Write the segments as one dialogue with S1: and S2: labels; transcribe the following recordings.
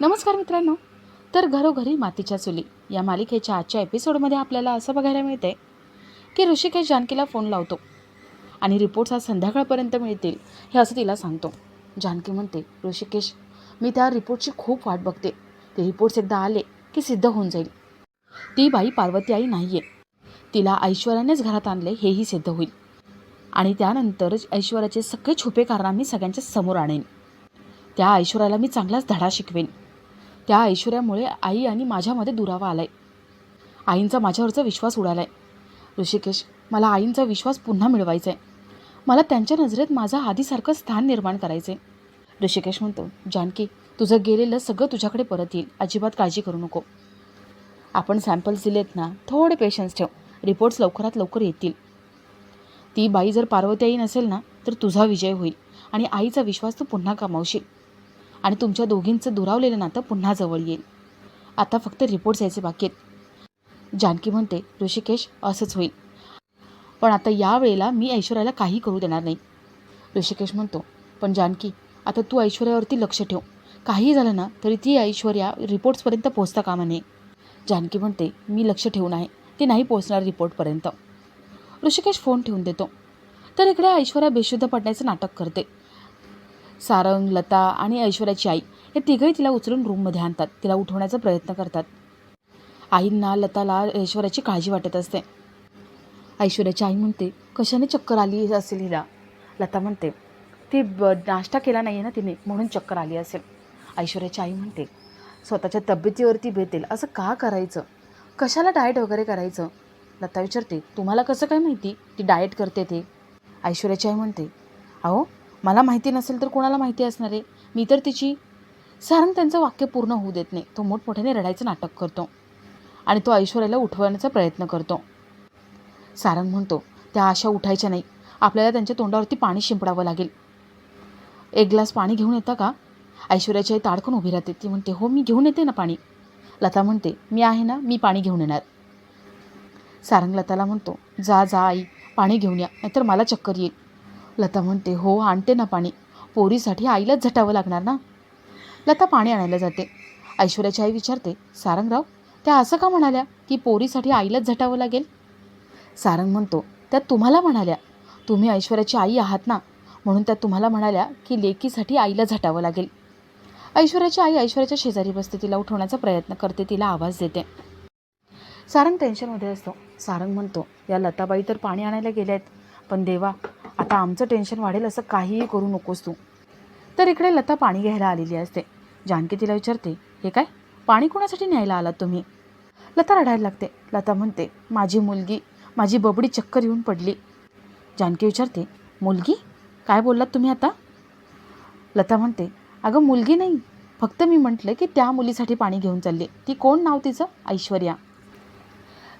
S1: नमस्कार मित्रांनो. तर घरोघरी मातीच्या चुली या मालिकेच्या आजच्या एपिसोडमध्ये आपल्याला असं बघायला मिळते की ऋषिकेश जानकीला फोन लावतो आणि रिपोर्ट्स आज संध्याकाळपर्यंत मिळतील हे असं तिला सांगतो. जानकी म्हणते ऋषिकेश मी त्या रिपोर्टची खूप वाट बघते. ते रिपोर्ट्स एकदा आले की सिद्ध होऊन जाईल. ती बाई पार्वती आई नाही आहे तिला ऐश्वर्यानेच घरात आणले हेही सिद्ध होईल. आणि त्यानंतर ऐश्वर्याचे सगळे छुपे कारण मी सगळ्यांच्या समोर आणेन. त्या ऐश्वर्याला मी चांगलाच धडा शिकवेन. त्या ऐश्वर्यामुळे आई आणि माझ्यामध्ये दुरावा आलाय. आईंचा माझ्यावरचा विश्वास उडालाय. ऋषिकेश मला आईंचा विश्वास पुन्हा मिळवायचा आहे मला त्यांच्या नजरेत माझं आधीसारखं स्थान निर्माण करायचं आहे ऋषिकेश म्हणतो जानकी तुझं गेलेलं सगळं तुझ्याकडे परत येईल. अजिबात काळजी करू नको. आपण सॅम्पल्स दिलेत ना थोडे पेशन्स ठेव. रिपोर्ट्स लवकरात लवकर येतील. ती बाई जर पार्वती आई नसेल ना तर तुझा विजय होईल आणि आईचा विश्वास तू पुन्हा कमावशील आणि तुमच्या दोघींचं दुरावलेलं नातं पुन्हा जवळ येईल. आता फक्त रिपोर्ट्स यायचे बाकी आहेत. जानकी म्हणते ऋषिकेश असंच होईल. पण आता या वेळेला मी ऐश्वर्याला काही करू देणार नाही. ऋषिकेश म्हणतो पण जानकी आता तू ऐश्वर्यावरती लक्ष ठेव. काही झालं ना तरी ती ऐश्वर्या रिपोर्ट्सपर्यंत पोहोचता कामा नये. जानकी म्हणते मी लक्ष ठेवून आहे. ती नाही पोहोचणार रिपोर्टपर्यंत. ऋषिकेश फोन ठेवून देतो तर इकडे ऐश्वर्या बेशुद्ध पडण्याचं नाटक करते. सारंग लता आणि ऐश्वर्याची आई हे तिघही तिला उचलून रूममध्ये आणतात. तिला उठवण्याचा प्रयत्न करतात. आईंना लताला ऐश्वर्याची काळजी वाटत असते. ऐश्वर्याची आई म्हणते कशाने चक्कर आली असेल हिला? लता म्हणते ती ब नाश्ता केला नाही आहे ना तिने म्हणून चक्कर आली असेल. ऐश्वर्याची आई म्हणते स्वतःच्या तब्येतीवरती बेतेल असं का करायचं? कशाला डाएट वगैरे करायचं? लता विचारते तुम्हाला कसं काय माहिती? ती डाएट करते ते. ऐश्वर्याची आई म्हणते अहो मला माहिती नसेल तर कोणाला माहिती असणार आहे? मी तर तिची सारंग त्यांचं वाक्य पूर्ण होऊ देत नाही. तो मोठमोठ्याने रडायचं नाटक करतो आणि तो ऐश्वर्याला उठवण्याचा प्रयत्न करतो. सारंग म्हणतो त्या आशा उठायच्या नाही. आपल्याला त्यांच्या तोंडावरती पाणी शिंपडावं लागेल. एक ग्लास पाणी घेऊन येता का? ऐश्वर्याची आई ताडकन उभी राहते. ती म्हणते हो मी घेऊन येते ना पाणी. लता म्हणते मी आहे ना मी पाणी घेऊन येणार. सारंग लताला म्हणतो जा जा आई पाणी घेऊन या. नाहीतर मला चक्कर येईल. लता म्हणते हो आणते ना पाणी. पोरीसाठी आईलाच झटावं लागणार ना? लता पाणी आणायला जाते. ऐश्वर्याची आई विचारते सारंगराव त्या असं का म्हणाल्या की पोरीसाठी आईलाच झटावं लागेल? सारंग म्हणतो त्या तुम्हाला म्हणाल्या. तुम्ही ऐश्वर्याची आई आहात ना म्हणून त्या तुम्हाला म्हणाल्या की लेकीसाठी आईला झटावं लागेल. ऐश्वर्याची आई ऐश्वर्याच्या शेजारी बसते तिला उठवण्याचा प्रयत्न करते तिला आवाज देते. सारंग टेन्शनमध्ये असतो. सारंग म्हणतो या लताबाई तर पाणी आणायला गेल्या आहेत पण देवा आता आमचं टेन्शन वाढेल असं काहीही करू नकोस तू. तर इकडे लता पाणी घ्यायला आलेली असते. जानकी तिला विचारते हे काय? पाणी कोणासाठी न्यायला आलात तुम्ही? लता रडायला लागते. लता म्हणते माझी मुलगी माझी बबडी चक्कर येऊन पडली. जानकी विचारते मुलगी? काय बोललात तुम्ही आता? लता म्हणते अगं मुलगी नाही. फक्त मी म्हटलं की त्या मुलीसाठी पाणी घेऊन चालली. ती कोण नाव तिचं? ऐश्वर्या.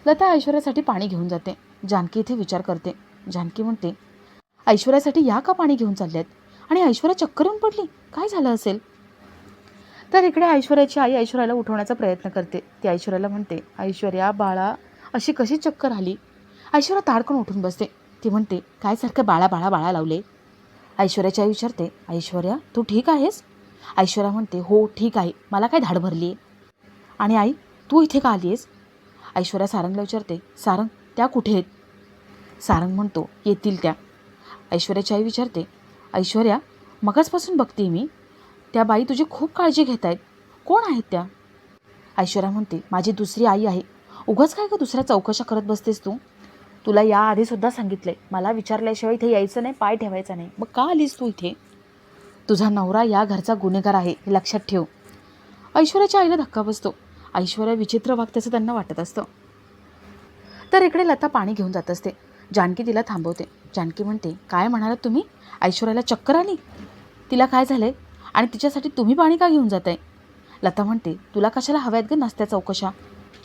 S1: लता ऐश्वर्यासाठी पाणी घेऊन जाते. जानकी इथे विचार करते. जानकी म्हणते ऐश्वर्यासाठी या का पाणी घेऊन चालल्यात? आहेत आणि ऐश्वर्या चक्कर येऊन पडली. काय झालं असेल? तर इकडे ऐश्वर्याची आई ऐश्वर्याला उठवण्याचा प्रयत्न करते. ती ऐश्वर्याला म्हणते ऐश्वर्या बाळा अशी कशी चक्कर आली? ऐश्वर्या ताडकन उठून बसते. ती म्हणते काय सारखं बाळा बाळा बाळा लावले? ऐश्वर्याची आई विचारते ऐश्वर्या तू ठीक आहेस? ऐश्वर्या म्हणते हो ठीक आहे. मला काय धाड भरली आहे आणि आई तू इथे का आली आहेस ऐश्वर्या सारंगला विचारते सारंग त्या कुठे आहेत? सारंग म्हणतो येतील त्या. ऐश्वर्याची आई विचारते ऐश्वर्या मगाचपासून बघते मी. त्या बाई तुझी खूप काळजी घेत आहेत कोण आहेत त्या? ऐश्वर्या म्हणते माझी दुसरी आई आहे. उगाच काय का दुसऱ्या चौकशा करत बसतेस तू? तुला याआधीसुद्धा सांगितलं आहे मला विचारल्याशिवाय इथे यायचं नाही पाय ठेवायचा नाही. मग का आलीस तू इथे? तुझा नवरा या घरचा गुन्हेगार आहे हे लक्षात ठेव. ऐश्वर्याच्या आईला धक्का बसतो. ऐश्वर्या विचित्र वागत्याचं त्यांना वाटत असतं. तर इकडे लता पाणी घेऊन जात असते. जानकी तिला थांबवते. जानकी म्हणते काय म्हणालात तुम्ही? ऐश्वर्याला चक्कर आली? तिला काय झालंय? आणि तिच्यासाठी तुम्ही पाणी का घेऊन जात आहे लता म्हणते तुला कशाला हव्यात ग नसत्या चौकशा?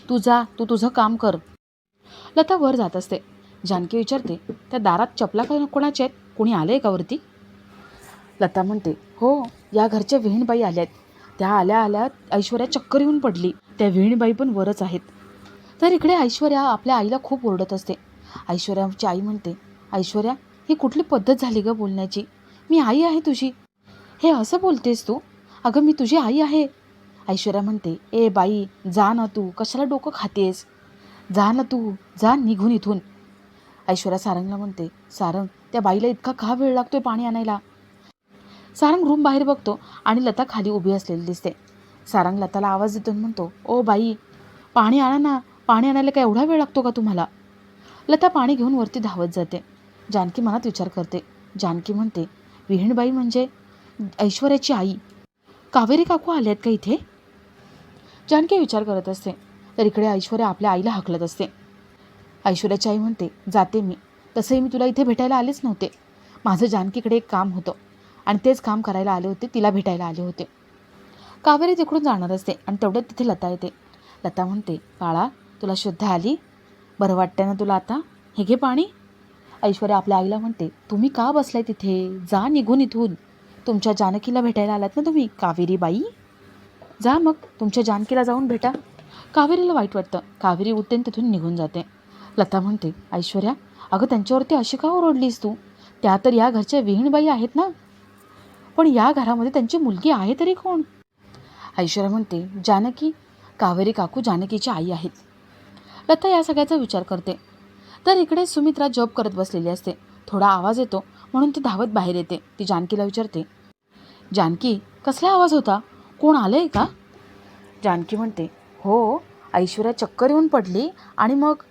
S1: तू जा तू तुझं काम कर. लता वर जात असते. जानकी विचारते त्या दारात चपला का कोणाच्या आहेत? कोणी आलं आहे का वरती? लता म्हणते हो या घरच्या विहीणबाई आल्या आहेत त्या आल्या आल्या ऐश्वर्या चक्कर येऊन पडली. त्या विहीणबाई पण वरच आहेत. तर इकडे ऐश्वर्या आपल्या आईला खूप ओरडत असते. ऐश्वर्याची आई म्हणते ऐश्वर्या ही कुठली पद्धत झाली ग बोलण्याची? मी आई आहे तुझी. हे असं बोलतेस तू? अगं मी तुझी आई आहे. ऐश्वर्या म्हणते ए बाई जा ना तू कशाला डोकं खातेस? जा ना तू जा निघून इथून. ऐश्वर्या सारंगला म्हणते सारंग त्या बाईला इतका का वेळ लागतोय पाणी आणायला? सारंग रूम बाहेर बघतो आणि लता खाली उभी असलेली दिसते. सारंग लताला आवाज देतो म्हणतो ओ बाई पाणी आणा ना पाणी आणायला काय एवढा वेळ लागतो का तुम्हाला? लता पाणी घेऊन वरती धावत जाते. जानकी मनात विचार करते. जानकी म्हणते विहीणबाई म्हणजे ऐश्वर्याची आई. कावेरी काकू आल्यात का इथे? जानकी विचार करत असते. तर इकडे ऐश्वर्या आपल्या आईला हाकलत असते. ऐश्वर्याची आई म्हणते जाते मी. तसंही मी तुला इथे भेटायला आलेच नव्हते. माझं जानकीकडे एक काम होतं. आणि तेच काम करायला आले होते तिला भेटायला आले होते. कावेरी तिकडून जाणार असते आणि तेवढ्यात तिथे लता येते. लता म्हणते बाळा तुला शुद्ध आली? बरं वाटतंय ना तुला आता? हे घे पाणी. ऐश्वर्या आपल्या आईला म्हणते तुम्ही का बसलाय तिथे? जा निघून इथून. तुमच्या जानकीला भेटायला आलात ना तुम्ही कावेरी बाई जा मग तुमच्या जानकीला जाऊन भेटा. कावेरीला वाईट वाटतं. कावेरी उठते तिथून निघून जाते. लता म्हणते ऐश्वर्या अगं त्यांच्यावरती अशी का ओरडलीस तू? त्या तर या घरच्या विहीणबाई आहेत ना? पण या घरामध्ये त्यांची मुलगी आहे तरी कोण? ऐश्वर्या म्हणते जानकी कावेरी काकू जानकीची आई आहेत. लता या सगळ्याचा विचार करते. तर इकडे सुमित्रा जॉब करत बसलेली असते. थोडा आवाज येतो म्हणून ती धावत बाहेर येते. ती जानकीला विचारते जानकी कसला आवाज होता? कोण आलं आहे का? जानकी म्हणते हो ऐश्वर्या चक्कर येऊन पडली आणि मग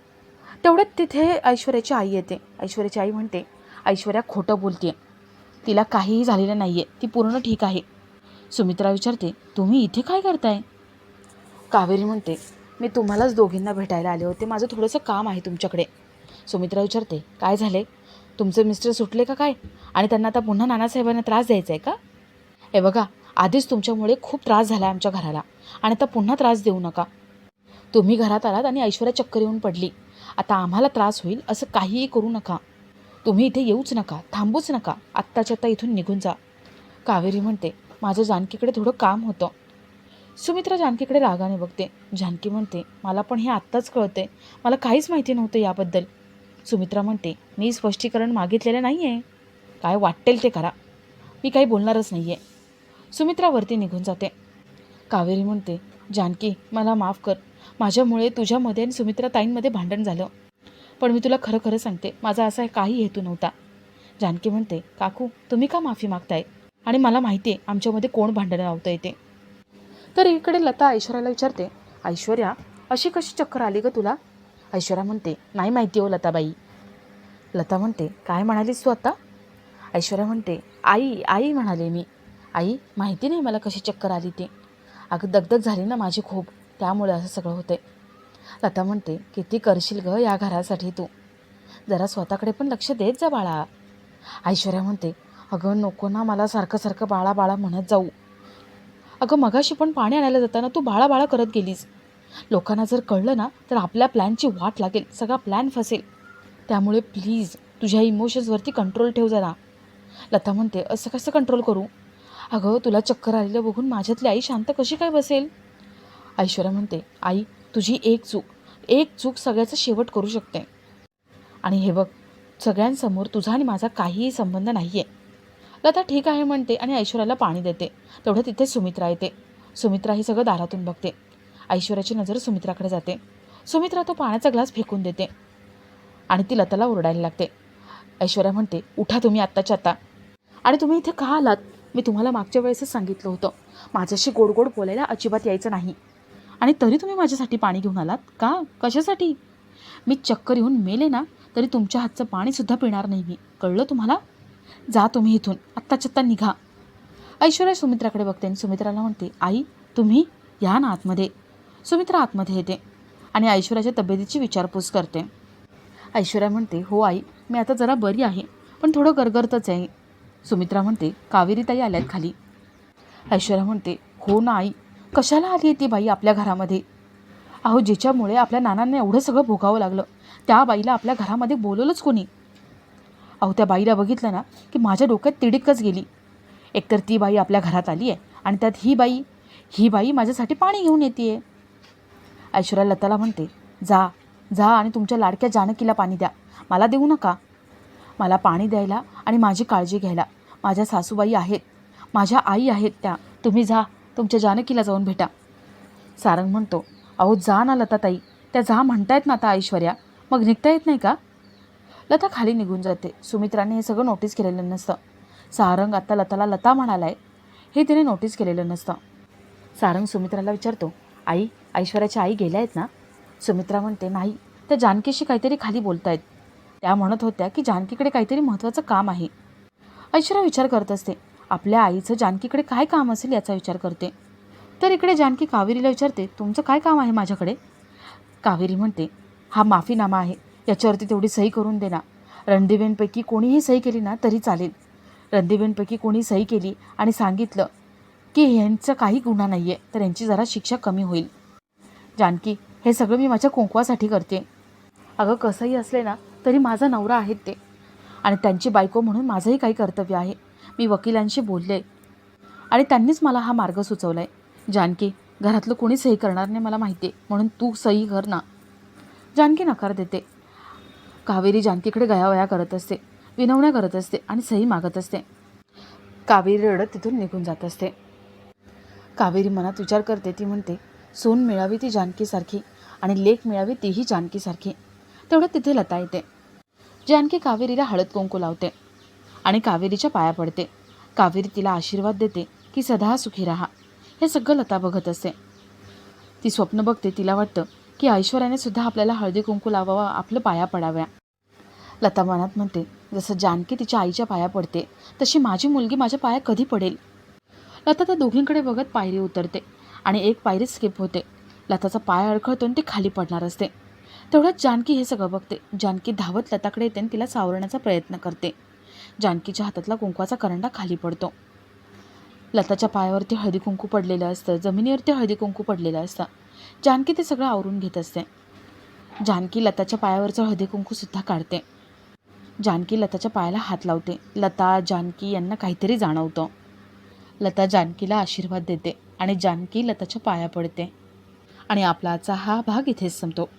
S1: तेवढ्यात तिथे ऐश्वर्याची आई येते. ऐश्वर्याची आई म्हणते ऐश्वर्या खोटं बोलते तिला काहीही झालेलं नाही आहे ती पूर्ण ठीक आहे. सुमित्रा विचारते तुम्ही इथे काय करताय? कावेरी म्हणते मी तुम्हालाच दोघींना भेटायला आले होते. माझं थोडंसं काम आहे तुमच्याकडे. सुमित्रा विचारते काय झाले? तुमचे मिस्टर सुटले का काय? आणि त्यांना आता पुन्हा नानासाहेबांना त्रास द्यायचा आहे का? हे बघा आधीच तुमच्यामुळे खूप त्रास झाला आमच्या घराला. आणि आता पुन्हा त्रास देऊ नका. तुम्ही घरात आलात आणि ऐश्वर्या चक्कर येऊन पडली. आता आम्हाला त्रास होईल असं काहीही करू नका. तुम्ही इथे येऊच नका थांबूच नका. आत्ताच्या आत्ता इथून निघून जा. कावेरी म्हणते माझं जानकीकडे थोडं काम होतं. सुमित्रा जानकीकडे रागाने बघते. जानकी म्हणते मला पण हे आत्ताच कळते मला काहीच माहिती नव्हतं याबद्दल. सुमित्रा म्हणते मी स्पष्टीकरण मागितलेलं नाही आहे काय वाटेल ते करा. मी काही बोलणारच नाही आहे सुमित्रा वरती निघून जाते. कावेरी म्हणते जानकी मला माफ कर. माझ्यामुळे तुझ्यामध्ये आणि सुमित्रा ताईंमध्ये भांडण झालं. पण मी तुला खरं खरं सांगते माझा असा काही हेतू नव्हता. जानकी म्हणते काकू तुम्ही का माफी मागताय? आणि मला माहिती आहे आमच्यामध्ये कोण भांडणं लावतं येते. तर इकडे लता ऐश्वर्याला विचारते ऐश्वर्या अशी कशी चक्कर आली ग तुला? ऐश्वर्या म्हणते नाही माहिती हो लताबाई. लता म्हणते काय म्हणालीस तू आता? ऐश्वर्या म्हणते आई आई म्हणाले मी. आई माहिती नाही मला कशी चक्कर आली ते. अगं दगदग झाली ना माझी खूप त्यामुळे असं सगळं होतंय. लता म्हणते किती करशील ग या घरासाठी तू? जरा स्वतःकडे पण लक्ष देत जा बाळा. ऐश्वर्या म्हणते अगं नको ना मला सारखं सारखं बाळा बाळा म्हणत जाऊ. अगं मगाशी पण पाणी आणायला जाताना तू बाळा बाळा करत गेलीस. लोकांना जर कळलं ना तर आपल्या प्लॅनची वाट लागेल सगळा प्लॅन फसेल. त्यामुळे प्लीज तुझ्या इमोशन्सवरती कंट्रोल ठेव जरा. लता म्हणते असं कसं कंट्रोल करू? अगं तुला चक्कर आलेलं बघून माझ्यातली आई शांत कशी काय बसेल? ऐश्वर्या म्हणते आई तुझी एक चूक एक चूक सगळ्याचा शेवट करू शकते. आणि हे बघ सगळ्यांसमोर तुझा आणि माझा काहीही संबंध नाही आहे लता ठीक आहे म्हणते आणि ऐश्वर्याला पाणी देते. तेवढं तिथे सुमित्रा येते. सुमित्रा ही सगळं दारातून बघते. ऐश्वर्याची नजर सुमित्राकडे जाते. सुमित्रा तो पाण्याचा ग्लास फेकून देते. आणि ती लताला ओरडायला लागते. ऐश्वर्या म्हणते उठा तुम्ही आत्ताच्या आत्ता. आणि तुम्ही इथे का आलात? मी तुम्हाला मागच्या वेळेसच सांगितलं होतं. माझ्याशी गोड गोड बोलायला अजिबात यायचं नाही. आणि तरी तुम्ही माझ्यासाठी पाणी घेऊन आलात? का? कशासाठी? मी चक्कर येऊन मेले ना तरी तुमच्या हातचं पाणीसुद्धा पिणार नाही मी. कळलं तुम्हाला? जा तुम्ही इथून आत्ताच्या आत्ता निघा. ऐश्वर्या सुमित्राकडे बघते आणि सुमित्राला म्हणते आई तुम्ही या ना आतमध्ये. सुमित्रा आतमध्ये येते आणि ऐश्वर्याच्या तब्येतीची विचारपूस करते. ऐश्वर्या म्हणते हो आई मी आता जरा बरी आहे पण थोडं गरगरतच आहे. सुमित्रा म्हणते कावेरीताई आल्यात खाली. ऐश्वर्या म्हणते हो ना आई कशाला आली आहे ती बाई आपल्या घरामध्ये? अहो ज्याच्यामुळे आपल्या नानांना एवढं सगळं भोगावं लागलं. त्या बाईला आपल्या घरामध्ये बोलवलंच कोणी? अहो त्या बाईला बघितलं ना की माझ्या डोक्यात तिडीकच गेली. एकतर ती बाई आपल्या घरात आली आहे आणि त्यात ही बाई ही बाई माझ्यासाठी पाणी घेऊन येते आहे. ऐश्वर्या लताला म्हणते जा जा आणि तुमच्या लाडक्या जानकीला पाणी द्या. मला देऊ नका. मला पाणी द्यायला आणि माझी काळजी घ्यायला. माझ्या सासूबाई आहेत. माझ्या आई आहेत त्या. तुम्ही जा तुमच्या जानकीला जाऊन भेटा. सारंग म्हणतो अहो जा ना लताताई. त्या जा म्हणतायत ना आता ऐश्वर्या. मग निघता येत नाही का? लता खाली निघून जाते. सुमित्राने हे सगळं नोटीस केलेलं नसतं. सारंग आता लताला लता म्हणालाय. हे तिने नोटीस केलेलं नसतं. सारंग सुमित्राला विचारतो आई ऐश्वर्याची आई गेल्या आहेत ना? सुमित्रा म्हणते नाही त्या जानकीशी काहीतरी खाली बोलतायत. त्या म्हणत होत्या की जानकीकडे काहीतरी महत्त्वाचं काम आहे. ऐश्वर्या विचार करत असते आपल्या आईचं जानकीकडे काय काम असेल याचा विचार करते. तर इकडे जानकी कावेरीला विचारते तुमचं काय काम आहे माझ्याकडे? कावेरी म्हणते हा माफीनामा आहे. याच्यावरती तेवढी सही करून दे ना रणदिवेंपैकी कोणीही सही केली ना तरी चालेल. रणदिवेंपैकी कोणी सही केली आणि सांगितलं की ह्यांचा काही गुन्हा नाही आहे तर यांची जरा शिक्षा कमी होईल. जानकी हे सगळं मी माझ्या कुंकवासाठी करते. अगं कसंही असले ना तरी माझा नवरा आहेत ते. आणि त्यांची बायको म्हणून माझंही काही कर्तव्य आहे. मी वकिलांशी बोलले. आणि त्यांनीच मला हा मार्ग सुचवला आहे जानकी घरातलं कोणी सही करणार नाही मला माहिती आहे म्हणून तू सही कर ना. जानकी नकार देते. कावेरी जानकीकडे गयावया करत असते विनवण्या करत असते आणि सही मागत असते. कावेरी रडत तिथून निघून जात असते. कावेरी मनात विचार करते ती म्हणते सोन मिळावी ती जानकीसारखी आणि लेख मिळावी तीही जानकीसारखी. तेवढं तिथे लता येते. जानकी कावेरीला हळद कुंकू लावते आणि कावेरीच्या पाया पडते. कावेरी तिला आशीर्वाद देते की सदा सुखी राहा. हे सगळं लता बघत असते. ती स्वप्न बघते तिला वाटतं की ऐश्वर्याने सुद्धा आपल्याला हळदी कुंकू लावावा आपलं पाया पडाव्या. लता मनात म्हणते जसं जानकी तिच्या आईच्या पाया पडते तशी माझी मुलगी माझ्या पाया कधी पडेल? लता त्या दोघींकडे बघत पायरी उतरते आणि एक पायरी स्किप होते. लताचा पाय अडखळतो आणि ती खाली पडणार असते. तेवढ्यात जानकी हे सगळं बघते. जानकी धावत लताकडे येते आणि तिला सावरण्याचा प्रयत्न करते. जानकीच्या हातातला कुंकवाचा करंडा खाली पडतो. लताच्या पायावरती हळदी कुंकू पडलेलं असतं जमिनीवरती हळदी कुंकू पडलेलं असतं. जानकी ते सगळं आवरून घेत असते. जानकी लताच्या पायावरचं हळदीकुंकूसुद्धा काढते. जानकी लताच्या पायाला हात लावते. लता जानकी यांना काहीतरी जाणवतं. लता जानकीला आशीर्वाद देते आणि जानकी लताच्या पाया पडते. आणि आपला आजचा हा भाग इथेच संपतो.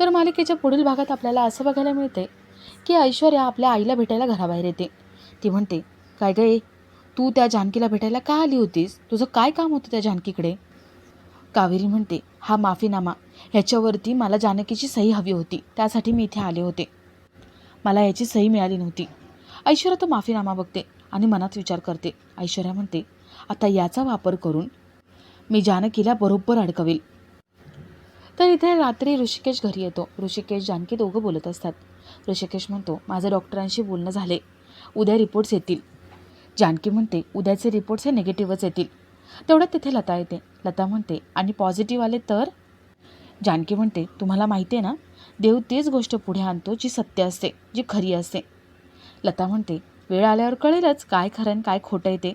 S1: तर मालिकेच्या पुढील भागात आपल्याला असं बघायला मिळते की ऐश्वर्या आपल्या आईला भेटायला घराबाहेर येते. ती म्हणते काय गे तू त्या जानकीला भेटायला का आली होतीस? तुझं काय काम होतं त्या जानकीकडे? कावेरी म्हणते हा माफीनामा. ह्याच्यावरती मला जानकीची सही हवी होती. त्यासाठी मी इथे आले होते. मला याची सही मिळाली नव्हती. ऐश्वर्या तो माफीनामा बघते आणि मनात विचार करते. ऐश्वर्या म्हणते आता याचा वापर करून मी जानकीला बरोबर अडकवेल. तर इथे रात्री ऋषिकेश घरी येतो. ऋषिकेश जानकी दोघं बोलत असतात. ऋषिकेश म्हणतो माझं डॉक्टरांशी बोलणं झाले. उद्या रिपोर्ट्स येतील. जानकी म्हणते उद्याचे रिपोर्ट्स हे निगेटिव्हच येतील. तेवढ्यात तिथे लता येते. लता म्हणते आणि पॉझिटिव्ह आले तर? जानकी म्हणते तुम्हाला माहिती आहे ना देव तेच गोष्ट पुढे आणतो जी सत्य असते जी खरी असते. लता म्हणते वेळ आल्यावर कळेलच काय खरं आणि काय खोटं आहे ते.